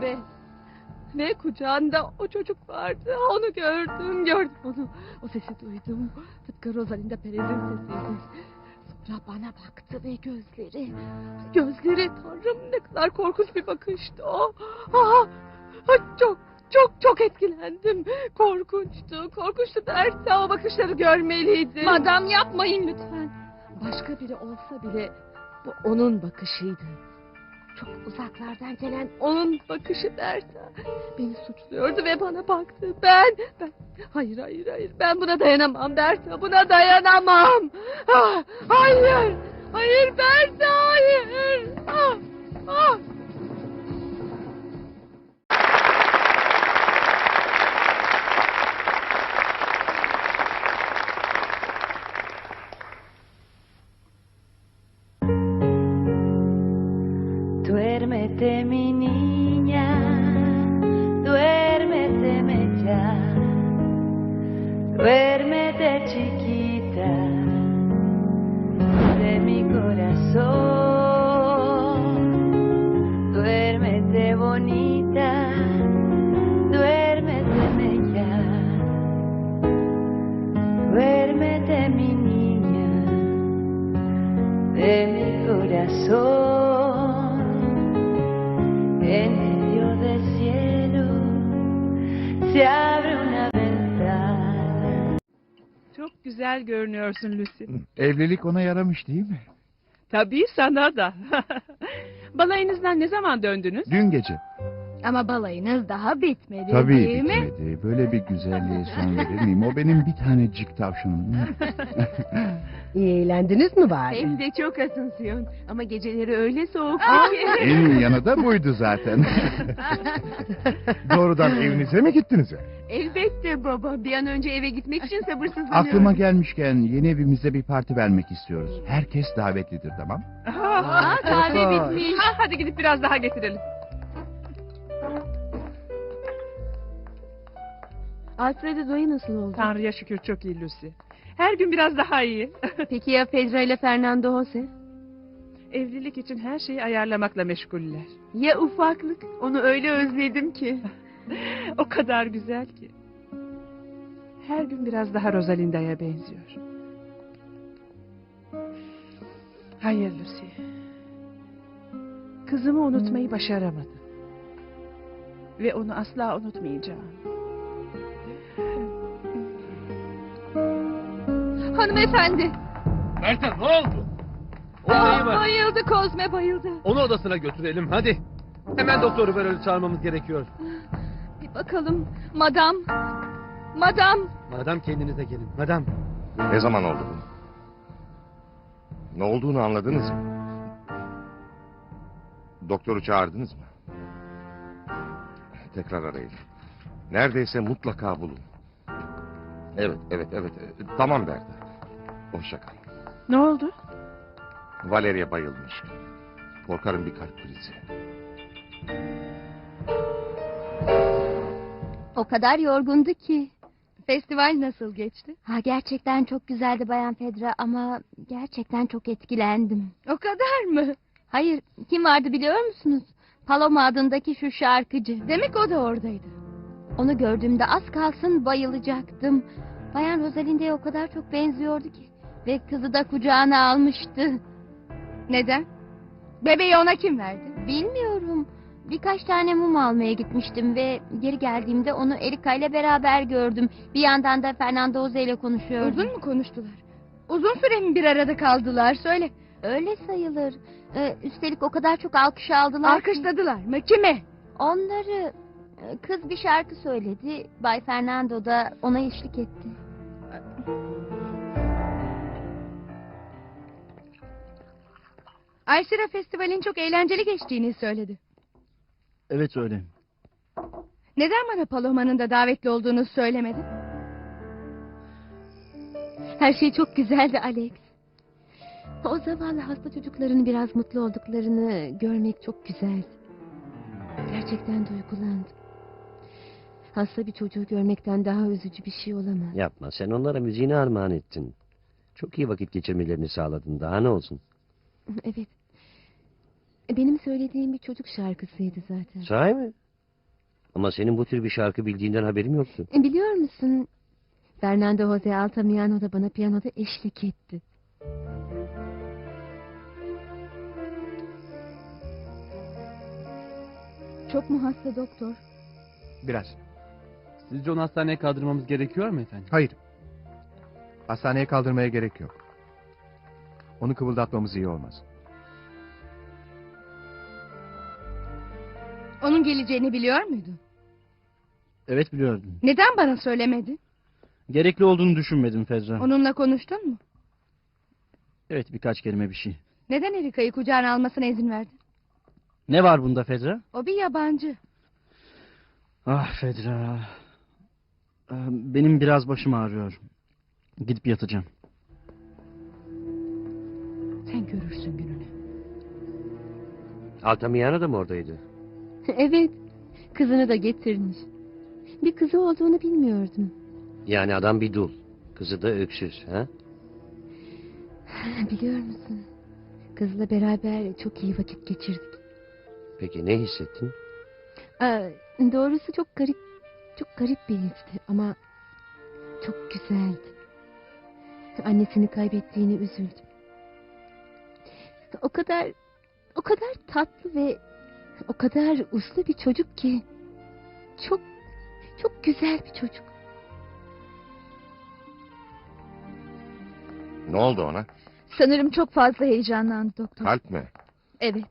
ve ve kucağında o çocuk vardı. Onu gördüm, gördüm onu. O sesi duydum. Tıpkı Rosalinda Perez'in sesiydi. Sonra bana baktı ve gözleri, gözleri tanrım ne kadar korkunç bir bakıştı o. Ah, ah, çok çok çok etkilendim. Korkunçtu, korkunçtu derse o bakışları görmeliydim. Madam yapmayın lütfen. Başka biri olsa bile bu onun bakışıydı. Çok uzaklardan gelen onun bakışı derse beni suçluyordu ve bana baktı. Ben, ben, hayır hayır hayır ben buna dayanamam derse buna dayanamam. Ah, hayır, hayır derse hayır. Ah, ah. Güzel görünüyorsun Lucy. Evlilik ona yaramış değil mi? Tabii sana da. Balayınızdan ne zaman döndünüz? Dün gece. Ama balayınız daha bitmedi Tabii değil mi? bitmedi. Böyle bir güzelliğe son verir miyim? O benim bir tanecik tavşanım. İyi eğlendiniz mi bari? Hem de çok asınsıyor. Ama geceleri öyle soğuk ki. en iyi yanı da buydu zaten. Doğrudan evinize mi gittiniz? Elbette baba. Bir an önce eve gitmek için sabırsızlanıyorum. Aklıma gelmişken yeni evimizde bir parti vermek istiyoruz. Herkes davetlidir tamam? Aa, kahve bitmiş. Ha, hadi gidip biraz daha getirelim. Alfredo Zoe nasıl oldu? Tanrı'ya şükür çok iyi Lucy. Her gün biraz daha iyi. Peki ya Pedro ile Fernando Jose? Evlilik için her şeyi ayarlamakla meşguller. Ya ufaklık? Onu öyle özledim ki. o kadar güzel ki. Her gün biraz daha Rosalinda'ya benziyor. Hayır Lucy. Kızımı unutmayı başaramadım. Ve onu asla unutmayacağım. Hanımefendi. Meltem ne oldu? O Aa, neyi var? bayıldı Kozme bayıldı. Onu odasına götürelim hadi. Hemen doktoru böyle çağırmamız gerekiyor. Bir bakalım. Madam. Madam. Madem kendinize gelin. Madem. Ne zaman oldu bu? Ne olduğunu anladınız mı? Doktoru çağırdınız mı? Tekrar arayın. Neredeyse mutlaka bulun. Evet, evet, evet. Tamam Berda. Hoşça kal. Ne oldu? Valeria bayılmış. Korkarım bir kalp krizi. O kadar yorgundu ki. Festival nasıl geçti? Ha gerçekten çok güzeldi Bayan Fedra ama gerçekten çok etkilendim. O kadar mı? Hayır, kim vardı biliyor musunuz? Paloma adındaki şu şarkıcı. Demek o da oradaydı. Onu gördüğümde az kalsın bayılacaktım. Bayan Rosalinda'ya o kadar çok benziyordu ki. Ve kızı da kucağına almıştı. Neden? Bebeği ona kim verdi? Bilmiyorum. Birkaç tane mum almaya gitmiştim ve geri geldiğimde onu Erika ile beraber gördüm. Bir yandan da Fernando ile konuşuyordu. Uzun mu konuştular? Uzun süre mi bir arada kaldılar? Söyle. Öyle sayılır. Ee, üstelik o kadar çok alkış aldılar. ki. Alkışladılar mı? Kime? Onları e, kız bir şarkı söyledi. Bay Fernando da ona eşlik etti. Aysira Festival'in çok eğlenceli geçtiğini söyledi. Evet öyle. Neden bana Paloma'nın da davetli olduğunu söylemedin? Her şey çok güzeldi Alex. O zavallı hasta çocukların biraz mutlu olduklarını görmek çok güzeldi. Gerçekten duygulandım. Hasta bir çocuğu görmekten daha üzücü bir şey olamaz. Yapma sen onlara müziğini armağan ettin. Çok iyi vakit geçirmelerini sağladın daha ne olsun. Evet. Benim söylediğim bir çocuk şarkısıydı zaten. Sahi mi? Ama senin bu tür bir şarkı bildiğinden haberim yoktu. E, Biliyor musun? Fernando Jose Altamirano da bana piyanoda eşlik etti. Çok mu hasta doktor? Biraz. Sizce onu hastaneye kaldırmamız gerekiyor mu efendim? Hayır. Hastaneye kaldırmaya gerek yok. Onu kıvıldatmamız iyi olmaz. Onun geleceğini biliyor muydun? Evet biliyordum. Neden bana söylemedin? Gerekli olduğunu düşünmedim Fezra. Onunla konuştun mu? Evet birkaç kelime bir şey. Neden Erika'yı kucağına almasına izin verdin? Ne var bunda Fedra? O bir yabancı. Ah Fedra. Ee, Benim biraz başım ağrıyor. Gidip yatacağım. Sen görürsün gününü. Altamirano da mı oradaydı? evet, kızını da getirmiş. Bir kızı olduğunu bilmiyordum. Yani adam bir dul. Kızı da öksüz. Ha? Biliyor musun? Kızla beraber çok iyi vakit geçirdik. Peki ne hissettin? Aa, doğrusu çok garip, çok garip bir histi ama çok güzeldi. Annesini kaybettiğini üzüldüm. O kadar, o kadar tatlı ve o kadar uslu bir çocuk ki. Çok, çok güzel bir çocuk. Ne oldu ona? Sanırım çok fazla heyecanlandı doktor. Kalp mi? Evet.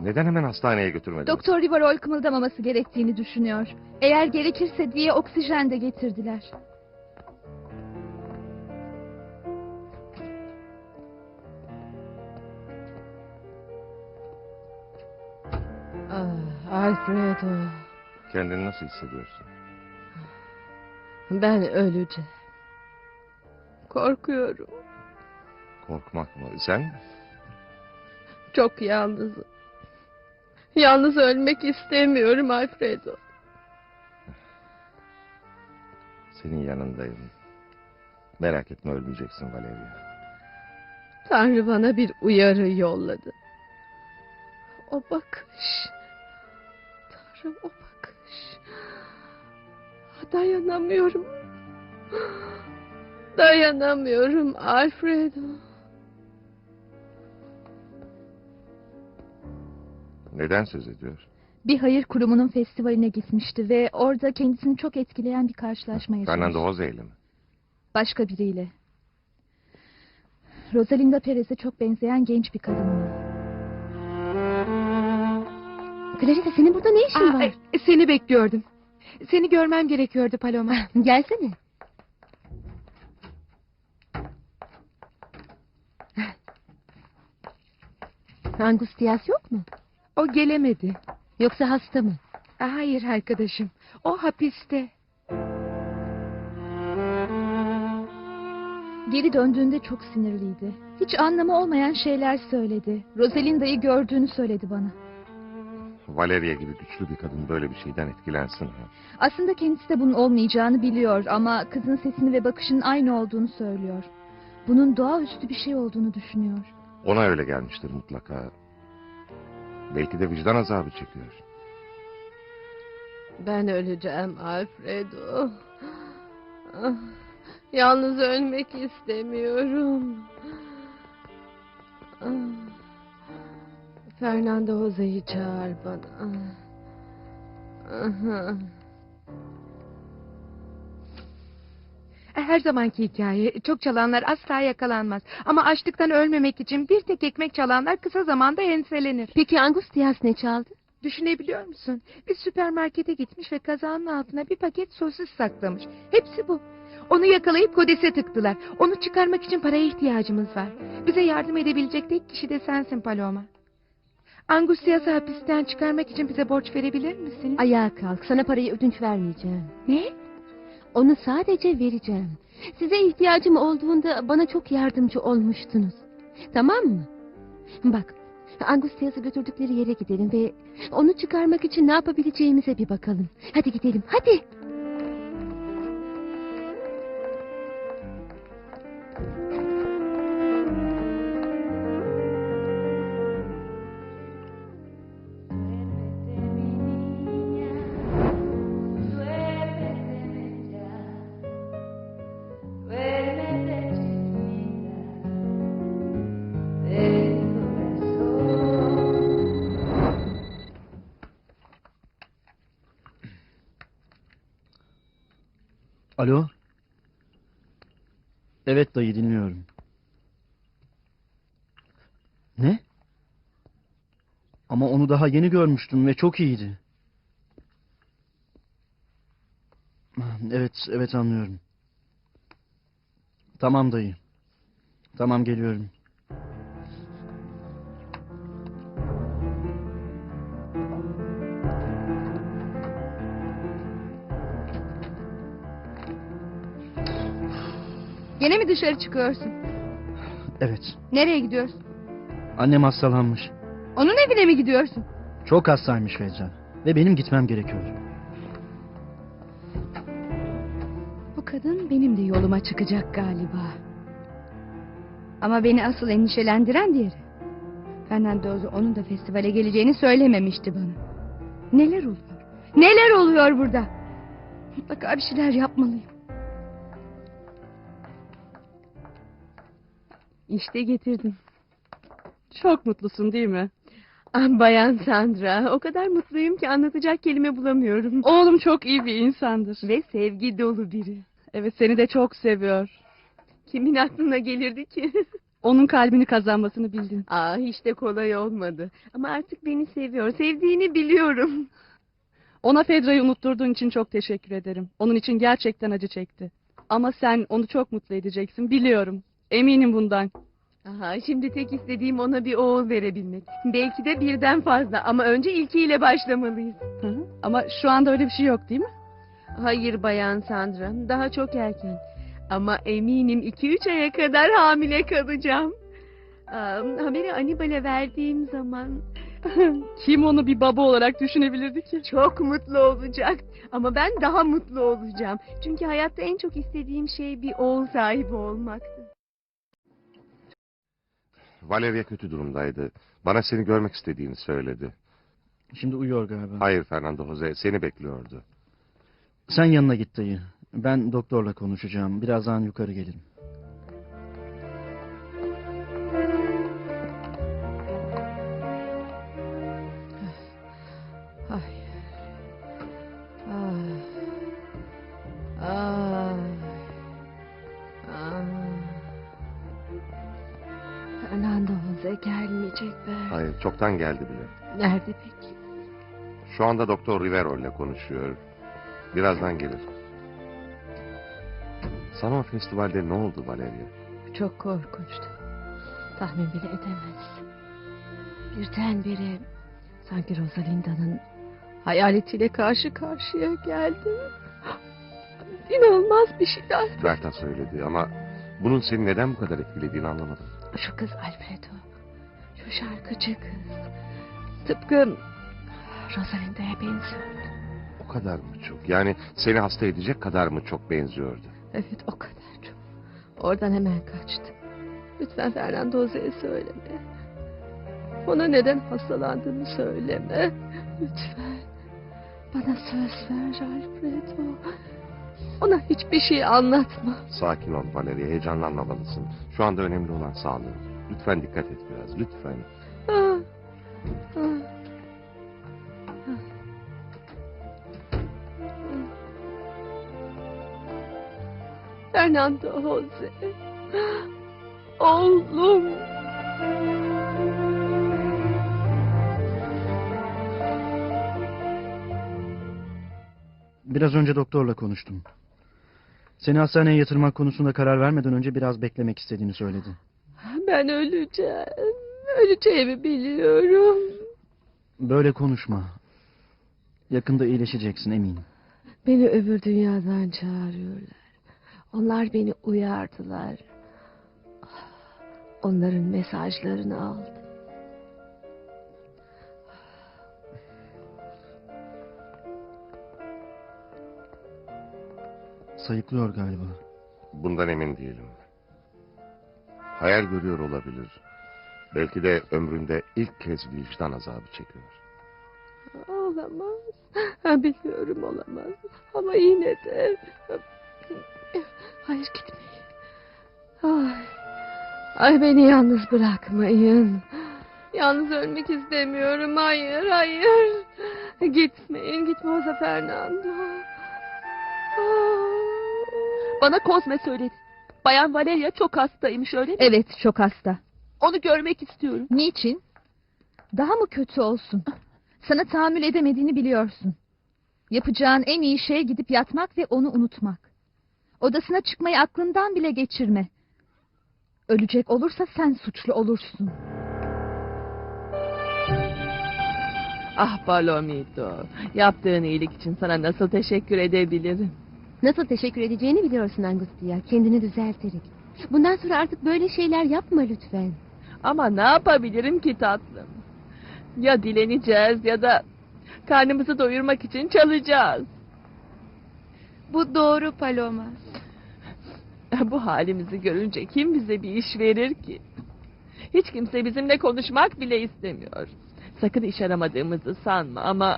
Neden hemen hastaneye götürmediniz? Doktor Rivarol kımıldamaması gerektiğini düşünüyor. Eğer gerekirse diye oksijen de getirdiler. Alfredo. Kendini nasıl hissediyorsun? Ben öleceğim. Korkuyorum. Korkmak mı? Sen? Çok yalnızım. Yalnız ölmek istemiyorum Alfredo. Senin yanındayım. Merak etme ölmeyeceksin Valeria. Tanrı bana bir uyarı yolladı. O bakış. Tanrım o bakış. Dayanamıyorum. Dayanamıyorum Alfredo. Neden söz ediyor? Bir hayır kurumunun festivaline gitmişti ve orada kendisini çok etkileyen bir karşılaşma yaşamış. Fernando Jose ile mi? Başka biriyle. Rosalinda Perez'e çok benzeyen genç bir kadınla. Clarita senin burada ne işin Aa, var? e, seni bekliyordum. Seni görmem gerekiyordu Paloma. Gelsene. Angustias yok mu? O gelemedi. Yoksa hasta mı? Hayır arkadaşım. O hapiste. Geri döndüğünde çok sinirliydi. Hiç anlamı olmayan şeyler söyledi. Rosalinda'yı gördüğünü söyledi bana. Valeria gibi güçlü bir kadın böyle bir şeyden etkilensin. ha? Aslında kendisi de bunun olmayacağını biliyor ama kızın sesini ve bakışının aynı olduğunu söylüyor. Bunun doğaüstü bir şey olduğunu düşünüyor. Ona öyle gelmiştir mutlaka. Belki de vicdan azabı çekiyor. Ben öleceğim Alfredo. Ah, Yalnız ölmek istemiyorum. Ah, Fernando Jose'yi çağır bana. Ah. Her zamanki hikaye. Çok çalanlar asla yakalanmaz. Ama açlıktan ölmemek için bir tek ekmek çalanlar kısa zamanda enselenir. Peki Angustias ne çaldı? Düşünebiliyor musun? Bir süpermarkete gitmiş ve kazanın altına bir paket sosis saklamış. Hepsi bu. Onu yakalayıp kodese tıktılar. Onu çıkarmak için paraya ihtiyacımız var. Bize yardım edebilecek tek kişi de sensin Paloma. Angustias'ı hapisten çıkarmak için bize borç verebilir misin? Ayağa kalk. Sana parayı ödünç vermeyeceğim. Ne? Onu sadece vereceğim. Size ihtiyacım olduğunda bana çok yardımcı olmuştunuz. Tamam mı? Bak, Angustias'ı götürdükleri yere gidelim ve onu çıkarmak için ne yapabileceğimize bir bakalım. Hadi gidelim, hadi. Alo? Evet dayı dinliyorum. Ne? Ama onu daha yeni görmüştüm ve çok iyiydi. Evet, evet anlıyorum. Tamam dayı. Tamam geliyorum. Gene mi dışarı çıkıyorsun? Evet. Nereye gidiyorsun? Annem hastalanmış. Onun evine mi gidiyorsun? Çok hastaymış Feyza. Ve benim gitmem gerekiyor. Bu kadın benim de yoluma çıkacak galiba. Ama beni asıl endişelendiren diğeri. Fernando onun da festivale geleceğini söylememişti bana. Neler oluyor? Neler oluyor burada? Mutlaka bir şeyler yapmalıyım. İşte getirdim. Çok mutlusun değil mi? Ah, Bayan Sandra, o kadar mutluyum ki anlatacak kelime bulamıyorum. Oğlum çok iyi bir insandır. Ve sevgi dolu biri. Evet seni de çok seviyor. Kimin aklına gelirdi ki? Onun kalbini kazanmasını bildin. ah hiç de kolay olmadı. Ama artık beni seviyor. Sevdiğini biliyorum. Ona Fedra'yı unutturduğun için çok teşekkür ederim. Onun için gerçekten acı çekti. Ama sen onu çok mutlu edeceksin biliyorum. Eminim bundan. Aha, şimdi tek istediğim ona bir oğul verebilmek. Belki de birden fazla ama önce ilkiyle başlamalıyız. Hı hı. Ama şu anda öyle bir şey yok değil mi? Hayır Bayan Sandra, daha çok erken. Ama eminim iki üç aya kadar hamile kalacağım. Aa, haberi Anibal'e verdiğim zaman Kim onu bir baba olarak düşünebilirdi ki? çok mutlu olacak. Ama ben daha mutlu olacağım. Çünkü hayatta en çok istediğim şey bir oğul sahibi olmaktı. Valeria kötü durumdaydı. Bana seni görmek istediğini söyledi. Şimdi uyuyor galiba. Hayır Fernando Jose seni bekliyordu. Sen yanına git dayı. Ben doktorla konuşacağım. Birazdan yukarı gelirim. Çoktan geldi bile. Nerede peki? Şu anda Doktor Rivero ile konuşuyor. Birazdan gelir. Sana o festivalde ne oldu Valeria? Çok korkunçtu. Tahmin bile edemezsin. Birdenbire sanki Rosalinda'nın hayaletiyle karşı karşıya geldim. İnanılmaz bir şeyler. Berta söyledi ama bunun seni neden bu kadar etkilediğini anlamadım. Şu kız Alfredo. Şarkıcı kız. Tıpkı Rosalinda'ya benziyordu. O kadar mı çok? Yani seni hasta edecek kadar mı çok benziyordu? Evet o kadar çok. Oradan hemen kaçtım. Lütfen Fernando Jose'ye söyleme. Ona neden hastalandığımı söyleme. Lütfen. Bana söz ver Alfredo. Ona hiçbir şey anlatma. Sakin ol Valeria, heyecanlanmamalısın. Şu anda önemli olan sağlığın. Lütfen dikkat et biraz, lütfen. Fernando Jose. Oğlum. Biraz önce doktorla konuştum. Seni hastaneye yatırmak konusunda karar vermeden önce biraz beklemek istediğini söyledi. Ben öleceğim. Öleceğimi biliyorum. Böyle konuşma. Yakında iyileşeceksin eminim. Beni öbür dünyadan çağırıyorlar. Onlar beni uyardılar. Onların mesajlarını aldım. Sayıklıyor galiba. Bundan emin değilim. Hayal görüyor olabilir. Belki de ömründe ilk kez vicdan azabı çekiyor. Olamaz. Ha, biliyorum olamaz. Ama yine de... Hayır gitmeyin. Ay. Ay beni yalnız bırakmayın. Yalnız ölmek istemiyorum. Hayır, hayır. Gitmeyin, gitme Oza Fernando. Ah. Bana Kozme söyledi. Bayan Valeria çok hastaymış öyle mi? Evet çok hasta. Onu görmek istiyorum. Niçin? Daha mı kötü olsun? Sana tahammül edemediğini biliyorsun. Yapacağın en iyi şey gidip yatmak ve onu unutmak. Odasına çıkmayı aklından bile geçirme. Ölecek olursa sen suçlu olursun. Ah Palomito. Yaptığın iyilik için sana nasıl teşekkür edebilirim? Nasıl teşekkür edeceğini biliyorsun Angustia. Kendini düzelterek. Bundan sonra artık böyle şeyler yapma lütfen. Ama ne yapabilirim ki tatlım? Ya dileneceğiz ya da karnımızı doyurmak için çalacağız. Bu doğru Paloma. Bu halimizi görünce kim bize bir iş verir ki? Hiç kimse bizimle konuşmak bile istemiyor. Sakın iş aramadığımızı sanma ama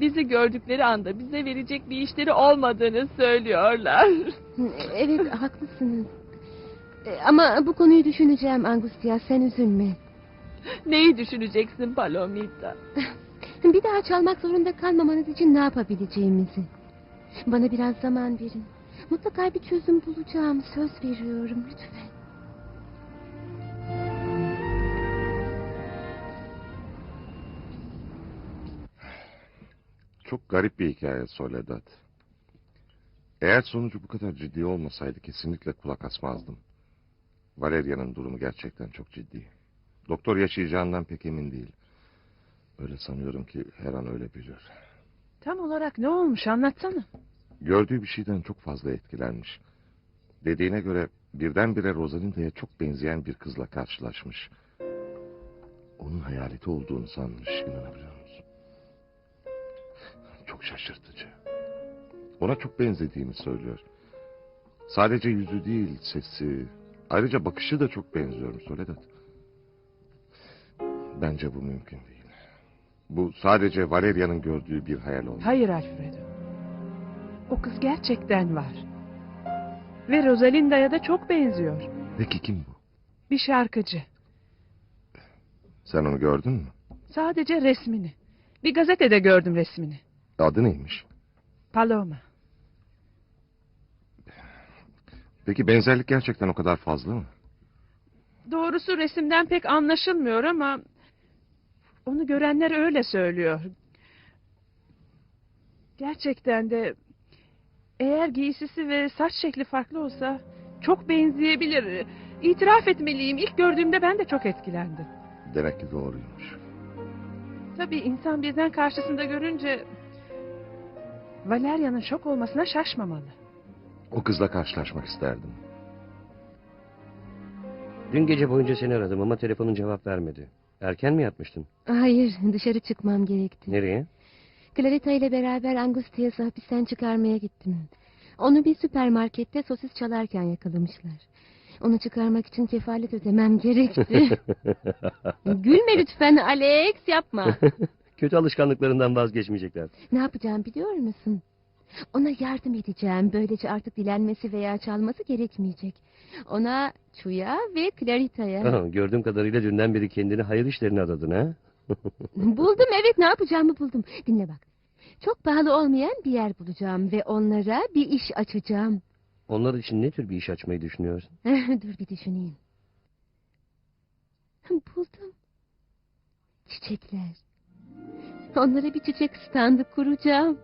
bizi gördükleri anda bize verecek bir işleri olmadığını söylüyorlar. Evet haklısınız. E, Ama bu konuyu düşüneceğim Angustia. Sen üzülme. Neyi düşüneceksin Palomita? Bir daha çalmak zorunda kalmamanız için ne yapabileceğimizi. Bana biraz zaman verin. Mutlaka bir çözüm bulacağım. Söz veriyorum lütfen. Çok garip bir hikaye Soledad. Eğer sonucu bu kadar ciddi olmasaydı kesinlikle kulak asmazdım. Valeria'nın durumu gerçekten çok ciddi. Doktor yaşayacağından pek emin değil. Öyle sanıyorum ki her an öyle bilir. Tam olarak ne olmuş anlatsana. Gördüğü bir şeyden çok fazla etkilenmiş. Dediğine göre birdenbire Rosalinda'ya çok benzeyen bir kızla karşılaşmış. Onun hayaleti olduğunu sanmış, inanabiliyor? Çok şaşırtıcı. Ona çok benzediğini söylüyor. Sadece yüzü değil, sesi, ayrıca bakışı da çok benziyorum Soledad. Bence bu mümkün değil. Bu sadece Valeria'nın gördüğü bir hayal olmalı. Hayır Alfredo. O kız gerçekten var. Ve Rosalinda'ya da çok benziyor. Peki kim bu? Bir şarkıcı. Sen onu gördün mü? Sadece resmini. Bir gazetede gördüm resmini. Adı neymiş? Paloma. Peki benzerlik gerçekten o kadar fazla mı? Doğrusu resimden pek anlaşılmıyor ama... ...onu görenler öyle söylüyor. Gerçekten de... ...eğer giysisi ve saç şekli farklı olsa... ...çok benzeyebilir. İtiraf etmeliyim. İlk gördüğümde ben de çok etkilendim. Demek ki doğruymuş. Tabii insan birden karşısında görünce... Valeria'nın şok olmasına şaşmamalı. O kızla karşılaşmak isterdim. Dün gece boyunca seni aradım ama telefonun cevap vermedi. Erken mi yatmıştın? Hayır dışarı çıkmam gerekti. Nereye? Clarita ile beraber Angustias'ı hapisten çıkarmaya gittim. Onu bir süpermarkette sosis çalarken yakalamışlar. Onu çıkarmak için kefalet ödemem gerekti. Gülme lütfen Alex yapma. Kötü alışkanlıklarından vazgeçmeyecekler. Ne yapacağım biliyor musun? Ona yardım edeceğim. Böylece artık dilenmesi veya çalması gerekmeyecek. Ona Chuya ve Clarita'ya. Aha, gördüğüm kadarıyla dünden beri kendini hayır işlerine adadın ha? buldum evet ne yapacağımı buldum. Dinle bak. Çok pahalı olmayan bir yer bulacağım ve onlara bir iş açacağım. Onlar için ne tür bir iş açmayı düşünüyorsun? Dur bir düşüneyim. Buldum. Çiçekler. Onlara bir çiçek standı kuracağım.